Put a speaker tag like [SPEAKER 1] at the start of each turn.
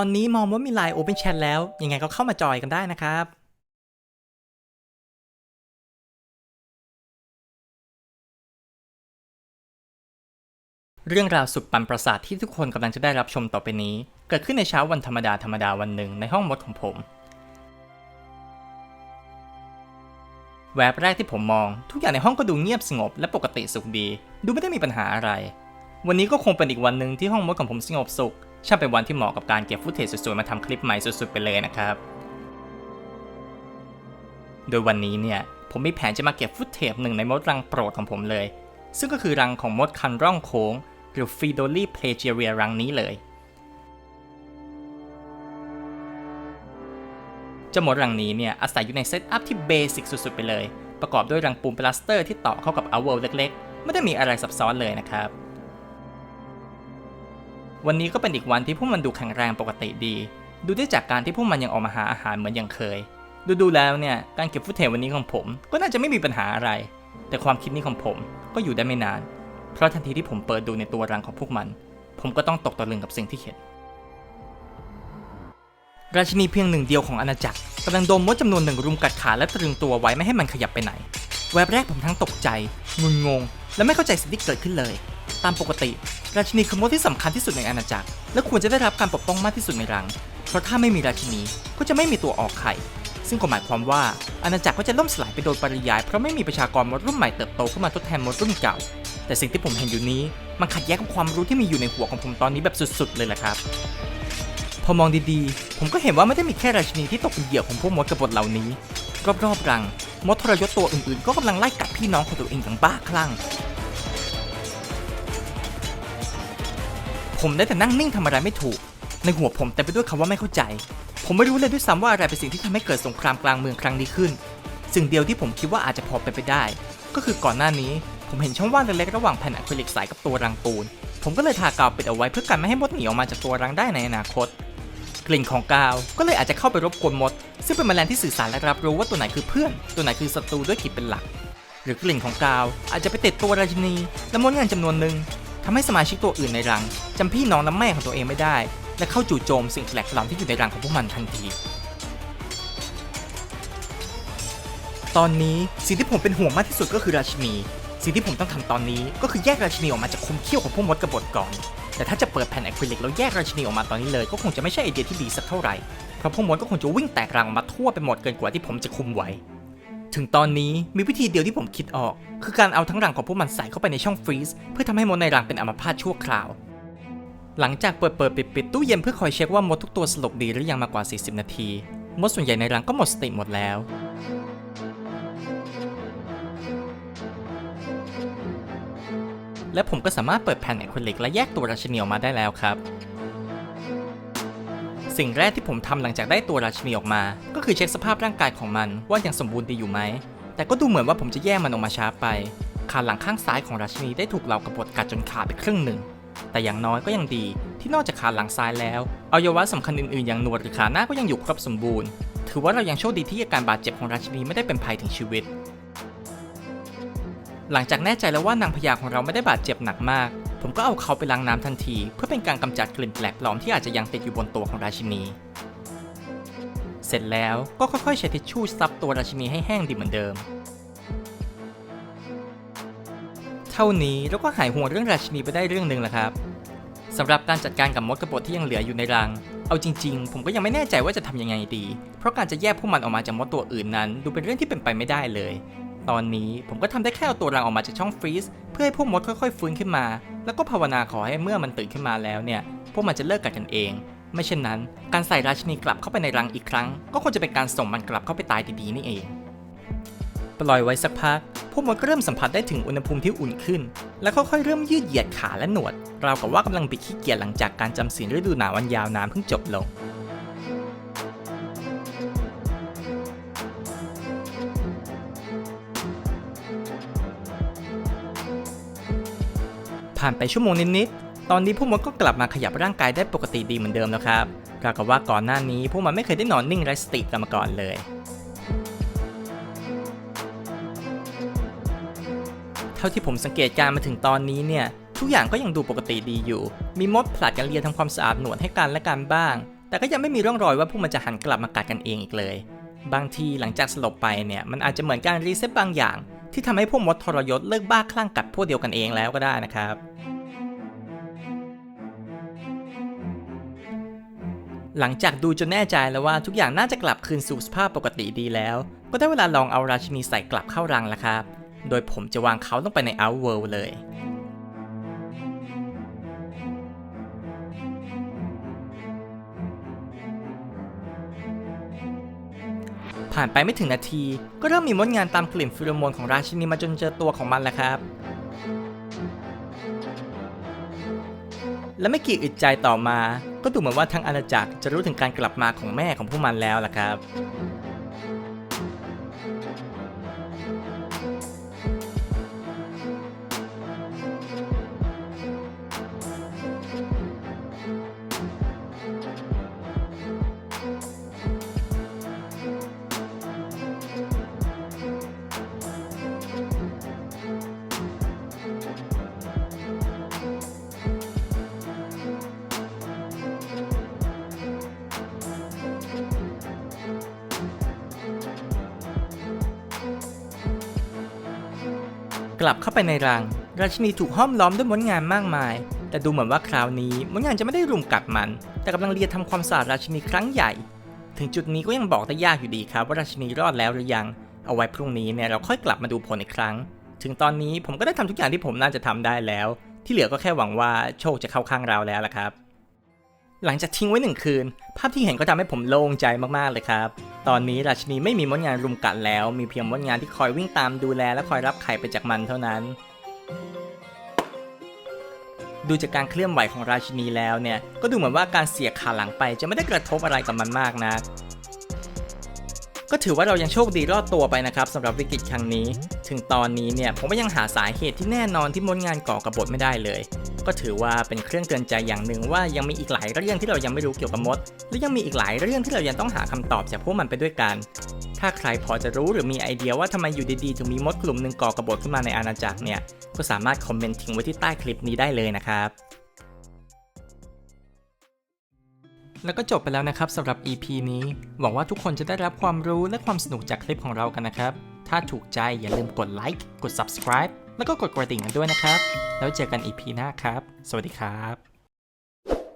[SPEAKER 1] ตอนนี้มองว่ามีไลน์ Open Chat แล้ว ยังไงก็เข้ามาจอยกันได้นะครับเรื่องราวสุดปันประสาทที่ทุกคนกำลังจะได้รับชมต่อไปนี้ เกิดขึ้นในเช้าวันธรรมดาธรรมดาวันหนึ่งในห้องมดของผม แวบแรกที่ผมมอง ทุกอย่างในห้องก็ดูเงียบสงบและปกติสุขดี ดูไม่ได้มีปัญหาอะไร วันนี้ก็คงเป็นอีกวันหนึ่งที่ห้องมดของผมสงบสุข ช่างเป็นวันที่เหมาะกับการเก็บฟุตเทจสวยๆมาทำคลิปใหม่สุดๆไปเลยนะครับ โดยวันนี้เนี่ยผมมีแผนจะมาเก็บฟุตเทจหนึ่งในมดรังโปรดของผมเลย ซึ่งก็คือรังของมดคันร่องโค้ง หรือฟีโดลีเพลเจเรียรังนี้เลยเจ้ามดรังนี้เนี่ยอาศัยอยู่ในเซตอัพที่เบสิกสุดๆไปเลย ประกอบด้วยรังปูนปลาสเตอร์ที่ต่อเข้ากับอเวลเล็กๆ ไม่ได้มีอะไรซับซ้อนเลยนะครับ วันนี้ก็เป็นอีกวันที่พวกมันดูแข็งแรงปกติดี ดูได้จากการที่พวกมันยังออกมาหาอาหารเหมือนอย่างเคย ดูดูแล้วเนี่ยการเก็บฟุตเทจวันนี้ของผม ก็น่าจะไม่มีปัญหาอะไร แต่ความคิดนี้ของผมก็อยู่ได้ไม่นาน เพราะทันทีที่ผมเปิดดูในตัวรังของพวกมัน ผมก็ต้องตกตะลึงกับสิ่งที่เห็นราชินีเพียงหนึ่งเดียวของอาณาจักรกำลังดนมดจำนวนหนึ่งรุมกัดขาและตรึงตัวไว้ไม่ให้มันขยับไปไหน แวบแรกผมทั้งตกใจงุนงง และไม่เข้าใจสิ่งที่เกิดขึ้นเลย ตามปกติ ราชินีคือมดที่สำคัญที่สุดในอาณาจักร และควรจะได้รับการปกป้องมากที่สุดในรัง เพราะถ้าไม่มีราชินีก็จะไม่มีตัวออกไข่ ซึ่งก็หมายความว่าอาณาจักรก็จะล่มสลายไปโดยปริยายเพราะไม่มีประชากรมดรุ่นใหม่เติบโตขึ้นมาทดแทนมดรุ่นเก่า แต่สิ่งที่ผมเห็นอยู่นี้มันขัดแย้งกับความรู้ที่มีอยู่ในหัวของผมตอนนี้แบบสุด ๆ เลยแหละครับ พอมองดีๆ ผมก็เห็นว่าไม่ได้มีแค่ราชินีที่ตกเป็นเหยื่อของพวกมดกบฏเหล่านี้ รอบๆรังมดทรยศตัวอื่นๆ ก็กำลังไล่กัดพี่น้องของตัวเองอย่างบ้าคลั่ง ผมได้แต่นั่งนิ่งทำอะไรไม่ถูก ในหัวผมเต็มไปด้วยคำว่าไม่เข้าใจ ผมไม่รู้เลยด้วยซ้ำว่าอะไรเป็นสิ่งที่ทำให้เกิดสงครามกลางเมืองครั้งนี้ขึ้น สิ่งเดียวที่ผมคิดว่าอาจจะพอเป็นไปได้ ก็คือก่อนหน้านี้ ผมเห็นช่องว่างเล็กๆระหว่างแผ่นอะคริลิกใสกับตัวรังปูน ผมก็เลยทากาวปิดเอาไว้เพื่อกันไม่ให้มดหนีออกมาจากตัวรังได้ในอนาคต กลิ่นของกาวก็เลยอาจจะเข้าไปรบกวนมด ซึ่งเป็นแมลงที่สื่อสารและรับรู้ว่าตัวไหนคือเพื่อน ตัวไหนคือศัตรูด้วยขีดเป็นหลักหรือกลิ่นของกาวอาจจะไปติดตัวราชินีและมดงินจำนวนหนึ่ง ทำให้สมาชิกตัวอื่นในรังจำพี่น้องและแม่ของตัวเองไม่ได้ และเข้าจู่โจมสิ่งแปลกปลอมที่อยู่ในรังของพวกมันทันที ตอนนี้สิ่งที่ผมเป็นห่วงมากที่สุดก็คือราชินี สิ่งที่ผมต้องทำตอนนี้ก็คือแยกราชินีออกมาจากคุมเขี้ยวของพวกมดกบฏก่อน แต่ถ้าจะเปิดแผ่นอะคริลิกแล้วแยกราชินีออกมาตอนนี้เลยก็คงจะไม่ใช่ไอเดียที่ดีสักเท่าไหร่ เพราะพวกมดก็คงจะวิ่งแตกรังมาทั่วไปหมดเกินกว่าที่ผมจะคุมไว้ ถึงตอนนี้มีวิธีเดียวที่ผมคิดออก คือการเอาทั้งรังของพวกมันใส่เข้าไปในช่องฟรีซเพื่อทำให้มดในรังเป็นอัมพาตชั่วคราว หลังจากเปิดเปิดปิดปิดตู้เย็นเพื่อคอยเช็คว่ามดทุกตัวสลบดีหรือยังมากว่า 40 นาที มดส่วนใหญ่ในรังก็หมดสติหมดแล้วและผมก็สามารถเปิดแผ่นไอคริลิกและแยกตัวราชินีออกมาได้แล้วครับ สิ่งแรกที่ผมทำหลังจากได้ตัวราชินีออกมา ก็คือเช็คสภาพร่างกายของมันว่ายังสมบูรณ์ดีอยู่ไหม แต่ก็ดูเหมือนว่าผมจะแยกมันออกมาช้าไปขาหลังข้างซ้ายของราชินีได้ถูกเหล่ากบฏกัดจนขาดไปครึ่งหนึ่ง แต่อย่างน้อยก็ยังดีที่นอกจากขาหลังซ้ายแล้วอวัยวะสำคัญอื่นๆอย่างหนวดหรือขาหน้าก็ยังอยู่ครบสมบูรณ์ ถือว่าเรายังโชคดีที่อาการบาดเจ็บของราชินีไม่ได้เป็นภัยถึงชีวิต หลังจากแน่ใจแล้วว่านางพญาของเราไม่ได้บาดเจ็บหนักมาก ผมก็เอาเขาไปล้างน้ำทันที เพื่อเป็นการกำจัดกลิ่นแปลกปลอมที่อาจจะยังติดอยู่บนตัวของราชินี เสร็จแล้วก็ค่อยๆใช้ทิชชู่ซับตัวราชินีให้แห้งดีเหมือนเดิม เท่านี้เราก็หายห่วงเรื่องราชินีไปได้เรื่องหนึ่งแล้วครับสำหรับการจัดการกับมดกระบฏที่ยังเหลืออยู่ในรัง เอาจริง ๆ ผมก็ยังไม่แน่ใจว่าจะทำยังไงดี เพราะการจะแยกพวกมันออกมาจากมดตัวอื่นนั้น ดูเป็นเรื่องที่เป็นไปไม่ได้เลย ตอนนี้ผมก็ทำได้แค่เอาตัวรังออกมาจากช่องฟรีซเพื่อให้พวกมดค่อยๆฟื้นขึ้นมา แล้วก็ภาวนาขอให้เมื่อมันตื่นขึ้นมาแล้วเนี่ย พวกมันจะเลิกกัดกันเอง ไม่เช่นนั้น การใส่ราชินีกลับเข้าไปในรังอีกครั้ง ก็คงจะเป็นการส่งมันกลับเข้าไปตายดีๆนี่เอง ปล่อยไว้สักพัก พวกมดก็เริ่มสัมผัสได้ถึงอุณหภูมิที่อุ่นขึ้น แล้วค่อยๆเริ่มยืดเหยียดขาและหนวดราวกับว่ากำลังบิดขี้เกียจหลังจากการจำศีลฤดูหนาววันยาวนานเพิ่งจบลง ผ่านไปชั่วโมงนิดๆ ตอนนี้พวกมดก็กลับมาขยับร่างกายได้ปกติดีเหมือนเดิมแล้วครับราวกับว่าก่อนหน้านี้พวกมันไม่เคยได้นอนนิ่งไร้สติกันมาก่อนเลย เท่าที่ผมสังเกตการณ์มาถึงตอนนี้เนี่ย ทุกอย่างก็ยังดูปกติดีอยู่ มีมดผลัดกันเลียทำความสะอาดหนวดให้กันและกันบ้างแต่แต่ก็ยังไม่มีร่องรอยว่าพวกมันจะหันกลับมากัดกันเองอีกเลย บางทีหลังจากสลบไปเนี่ย มันอาจจะเหมือนการรีเซ็ตบางอย่าง ที่ทำให้พวกมดทรยศเลิกบ้าคลั่งกัดพวกเดียวกันเองแล้วก็ได้นะครับ หลังจากดูจนแน่ใจแล้วว่าทุกอย่างน่าจะกลับคืนสู่สภาพปกติดีแล้ว ก็ได้เวลาลองเอาราชินีใส่กลับเข้ารังแล้วครับ โดยผมจะวางเขาลงไปในเอาเวิลด์เลย ผ่านไปไม่ถึงนาที ก็เริ่มมีมดงานตามกลิ่นฟิโรโมนของราชินีมาจนเจอตัวของมันแล้วครับ และไม่กี่อึดใจต่อมา ก็ดูเหมือนว่าทั้งอาณาจักรจะรู้ถึงการกลับมาของแม่ของพวกมันแล้วล่ะครับ กลับเข้าไปในรัง ราชินีถูกห้อมล้อมด้วยมดงานมากมาย แต่ดูเหมือนว่าคราวนี้มดงานจะไม่ได้รุมกัดมัน แต่กำลังเรียนทำความสะอาดราชินีครั้งใหญ่ ถึงจุดนี้ก็ยังบอกได้ยากอยู่ดีครับว่าราชินีรอดแล้วหรือยัง เอาไว้พรุ่งนี้เนี่ยเราค่อยกลับมาดูผลอีกครั้ง ถึงตอนนี้ผมก็ได้ทำทุกอย่างที่ผมน่าจะทำได้แล้ว ที่เหลือก็แค่หวังว่าโชคจะเข้าข้างเราแล้วล่ะครับ หลังจากทิ้งไว้หนึ่งคืน ภาพที่เห็นก็ทำให้ผมโล่งใจมากๆเลยครับ ตอนนี้ราชินีไม่มีมดงานรุมกัดแล้ว มีเพียงมดงานที่คอยวิ่งตามดูแลและคอยรับไข่ไปจากมันเท่านั้น ดูจากการเคลื่อนไหวของราชินีแล้วเนี่ย ก็ดูเหมือนว่าการเสียขาหลังไปจะไม่ได้กระทบอะไรกับมันมากนะักก็ถือว่าเรายังโชคดีรอดตัวไปนะครับสำหรับวิกฤตครั้งนี้ ถึงตอนนี้เนี่ยผมก็ยังหาสาเหตุที่แน่นอนที่มดงานก่อกระบฏไม่ได้เลย ก็ถือว่าเป็นเครื่องเตือนใจอย่างหนึ่งว่ายังมีอีกหลายเรื่องที่เรายังไม่รู้เกี่ยวกับมด และยังมีอีกหลายเรื่องที่เรายังต้องหาคำตอบจากพวกมันไปด้วยกัน ถ้าใครพอจะรู้หรือมีไอเดียว่าทำไมอยู่ดีๆถึงมีมดกลุ่มหนึ่งก่อกบฏขึ้นมาในอาณาจักรเนี่ยก็สามารถคอมเมนต์ทิ้งไว้ที่ใต้คลิปนี้ได้เลยนะครับแล้วก็จบไปแล้วนะครับสำหรับ EP นี้ หวังว่าทุกคนจะได้รับความรู้และความสนุกจากคลิปของเรากันนะครับ ถ้าถูกใจอย่าลืมกดไลค์ กด subscribe แล้วก็กดกระดิ่งกันด้วยนะครับ แล้วเจอกันอีพีหน้าครับ สวัสดีครับ